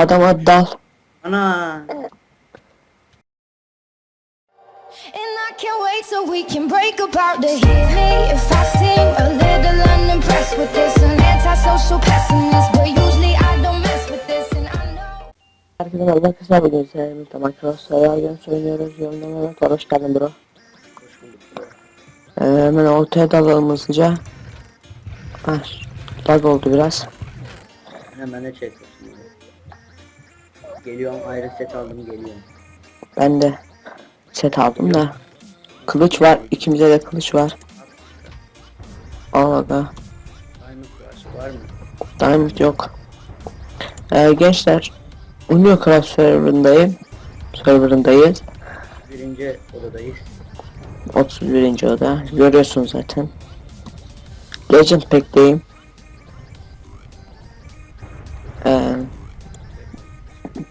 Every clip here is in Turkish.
adama dal. Ana. And I can't wait so we can break apart to hear me if I seem a little unimpressed with this. An antisocial pessimist, but usually I don't mess with this, and I know. Herkese merhaba kısa bugün serimizde Minecraft Survival Games oynuyoruz. Yorumlamalar var. Hoş geldin bro. Hoş bulduk. Ee, hemen ortaya dalalım hızlıca. Ah, lag oldu biraz. Hemen de çek. Geliyorum ayrı set aldım geliyorum. Ben de set aldım da. Kılıç var. ikimize de kılıç var. Al aga. Diamond var mı? Diamond yok. Ee, gençler. Union Craft serverındayım. Serverındayız. Birinci odadayız. 31. oda. Görüyorsun zaten. Legend Pack'teyim.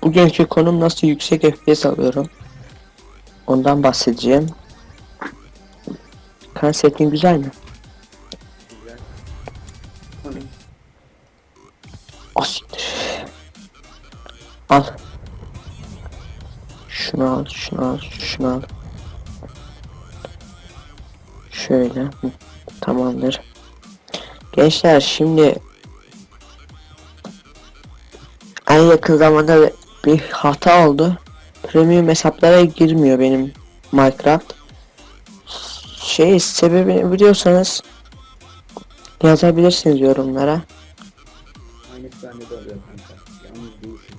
Bugünkü konum nasıl yüksek FPS alıyorum. Ondan bahsedeceğim. Kan setin güzel mi? Asiktir. Al. Şunu al, şunu al, şunu al. Şöyle. Tamamdır. Gençler şimdi en yakın zamanda bir hata oldu. Premium hesaplara girmiyor benim Minecraft. Şey sebebini biliyorsanız yazabilirsiniz yorumlara. aynısı bende de oluyor kanka. Yalnız değilsin.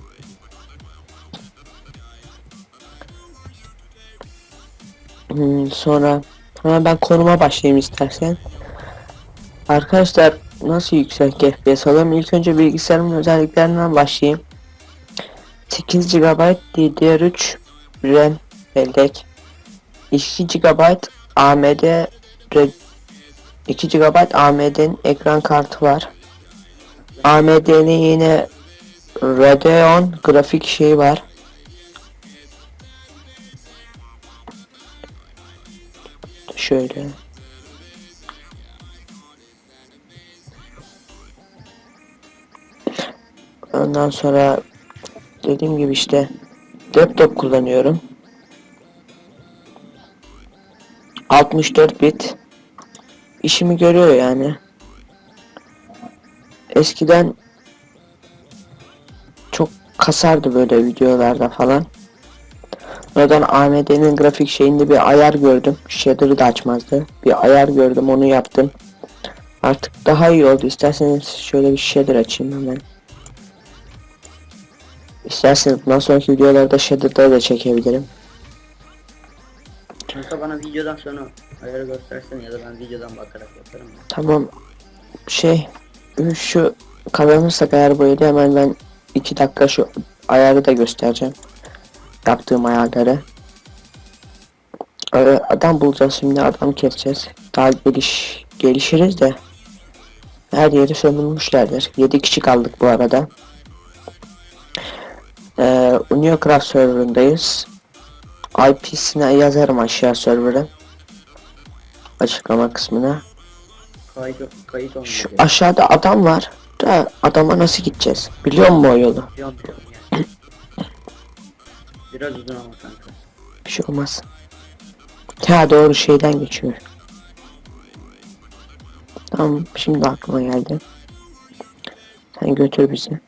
Hmm, sonra hemen ben konuma başlayayım istersen. Arkadaşlar nasıl yüksek FPS alalım? İlk önce bilgisayarımın özelliklerinden başlayayım. 8 GB DDR3 RAM bellek. 2 GB AMD Re- 2 GB AMD'nin ekran kartı var. AMD'nin yine Radeon grafik şeyi var. Şöyle. Ondan sonra dediğim gibi işte laptop kullanıyorum. 64 bit işimi görüyor yani. Eskiden çok kasardı böyle videolarda falan. Oradan AMD'nin grafik şeyinde bir ayar gördüm. Shader'ı da açmazdı. Bir ayar gördüm onu yaptım. Artık daha iyi oldu. İsterseniz şöyle bir shader açayım hemen. İsterseniz bundan sonraki videolarda shader'da da çekebilirim. Kanka bana videodan sonra ayarı göstersene ya da ben videodan bakarak yaparım. ya. Tamam. Şey şu eğer bu eli hemen ben 2 dakika şu ayarı da göstereceğim. Yaptığım ayarları. Ee, adam bulacağız şimdi adam keseceğiz. Daha geliş gelişiriz de. Her yeri sömürmüşlerdir. 7 kişi kaldık bu arada. Ee, Uniocraft serverındayız. IP'sine yazarım aşağı server'ın. Açıklama kısmına. Kayıt, kayıt Şu aşağıda adam var. Da adama nasıl gideceğiz? Biliyor musun o yolu? Biliyorum biliyorum yani. Biraz uzun ama kanka. Bir şey olmaz. Ha doğru şeyden geçiyor. Tamam şimdi aklıma geldi. Sen götür bizi.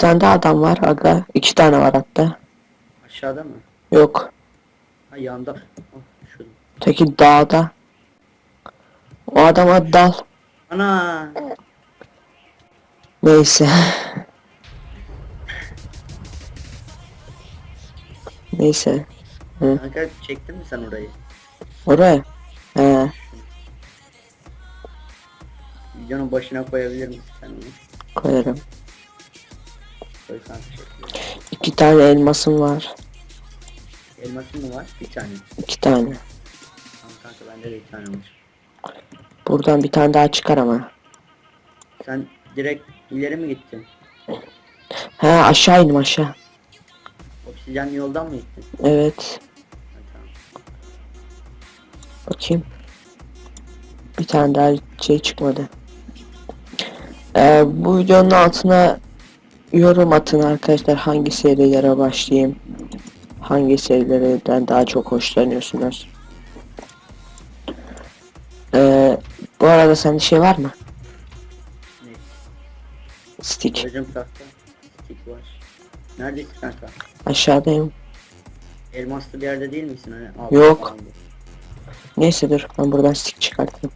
Tane daha adam var aga. iki tane var hatta. Aşağıda mı? Yok. Ha yanda. Oh, şurada. Teki dağda. O adama dal. Ana. Neyse. Neyse. Kanka çektin mi sen orayı? Oraya. He. Videonun başına koyabilir misin sen onu? Koyarım. İki tane elmasım var. Elmasın mı var? Bir tane. İki tane. Tamam kanka bende de bir tane var. Buradan bir tane daha çıkar ama. Sen direkt ileri mi gittin? He aşağı inim aşağı. Oksijen yoldan mı gittin? Evet. Ha, tamam. Bakayım. Bir tane daha şey çıkmadı. Ee, bu videonun altına yorum atın arkadaşlar hangi serilere başlayayım. Hangi serilerden daha çok hoşlanıyorsunuz. Ee, bu arada sende şey var mı? Ne? Stick. Kılıcım tahta. Stick var. Neredesin kanka? Aşağıdayım. Elmaslı bir yerde değil misin? Hani Yok. bu. Neyse dur ben buradan stick çıkarttım.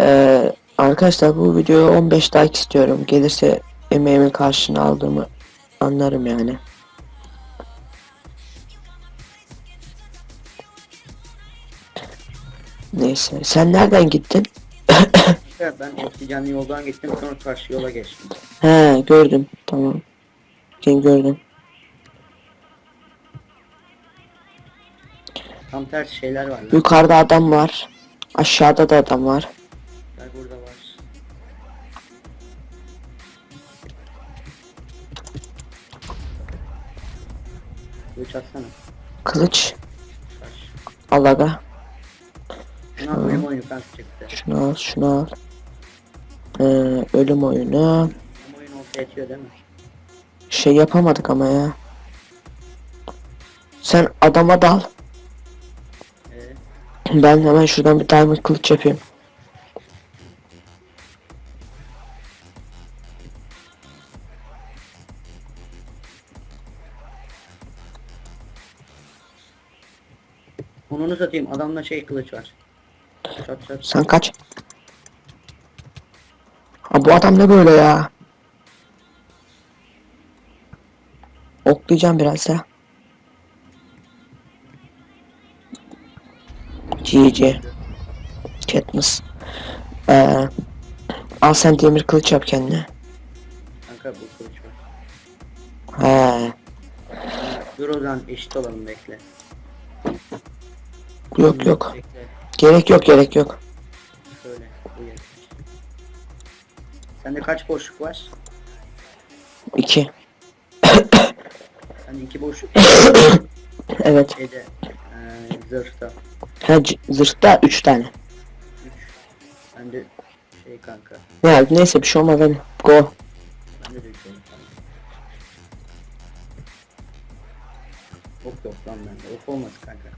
Ee, arkadaşlar bu videoya 15 like istiyorum. Gelirse emeğimin karşılığını aldığımı anlarım yani. Neyse sen nereden gittin? Ben oksijenli yoldan gittim sonra karşı yola geçtim. He gördüm tamam. Ben gördüm. Tam ters şeyler var lan. Yukarıda adam var. Aşağıda da adam var. Kılıç. Taş. Al aga. Şuna koyayım oyunu kanka çıktı. Şunu al şunu al. Ee, ölüm oyunu. Ortaya değil mi? Şey yapamadık ama ya. Sen adama dal. Ee, Ben hemen şuradan bir diamond kılıç yapayım. Onunu satayım adamda şey kılıç var. Çat çat. Sen kaç. Ha bu adam ne böyle ya? Oklayacağım biraz ya. GG. Katniss. Ee, al sen demir kılıç yap kendine. Kanka bu kılıç var. He. Dur o zaman eşit olalım bekle. Yok yok. Gerek yok gerek yok. Şöyle. Bu yetmiş. Sende kaç boşluk var? İki. Sende iki boşluk Evet. şeyde eee zırhta. Ha, c- zırhta üç tane. Üç. Bende şey kanka. Ya neyse bir şey olmaz hadi. Go. Bende de üç oldu kanka. Ok yok lan bende. Ok olmaz kanka.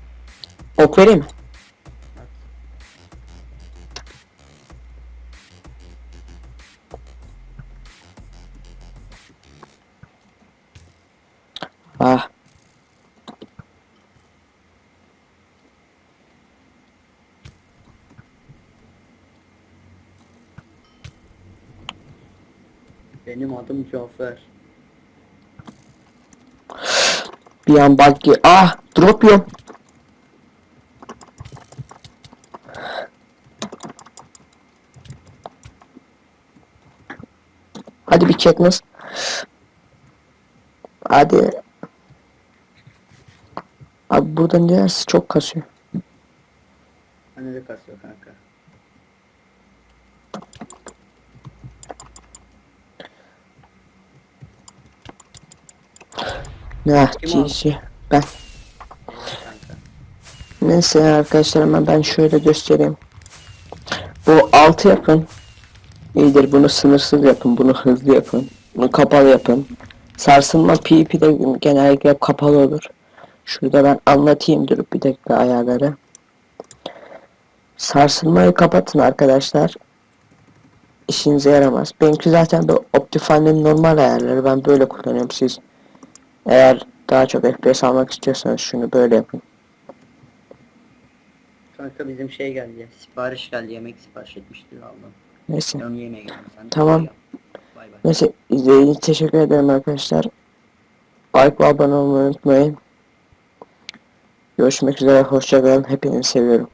Ok vereyim mi? Ah. Benim adım Cafer. Bir an bug ge- Ah drop yiyorum. Hadi bir Katniss. Hadi. Abi burada neresi çok kasıyor. Bende de kasıyor kanka. O? GG. Ben. Neyse arkadaşlar hemen ben şöyle göstereyim. Bu altı yapın. İyidir bunu sınırsız yapın. Bunu hızlı yapın. Bunu kapalı yapın. Sarsılma PvP'de genellikle hep kapalı olur. Şurada ben anlatayım durup bir dakika ayarları. Sarsılmayı kapatın arkadaşlar. İşinize yaramaz. Benimki zaten bu Optifine'in normal ayarları. Ben böyle kullanıyorum siz. Eğer daha çok FPS almak istiyorsanız şunu böyle yapın. Kanka bizim şey geldi. Sipariş geldi. Yemek sipariş etmişti aldım. Neyse. Tamam. Neyse izlediğiniz için teşekkür ederim arkadaşlar. Like ve abone olmayı unutmayın. Görüşmek üzere. Hoşçakalın. Hepinizi seviyorum.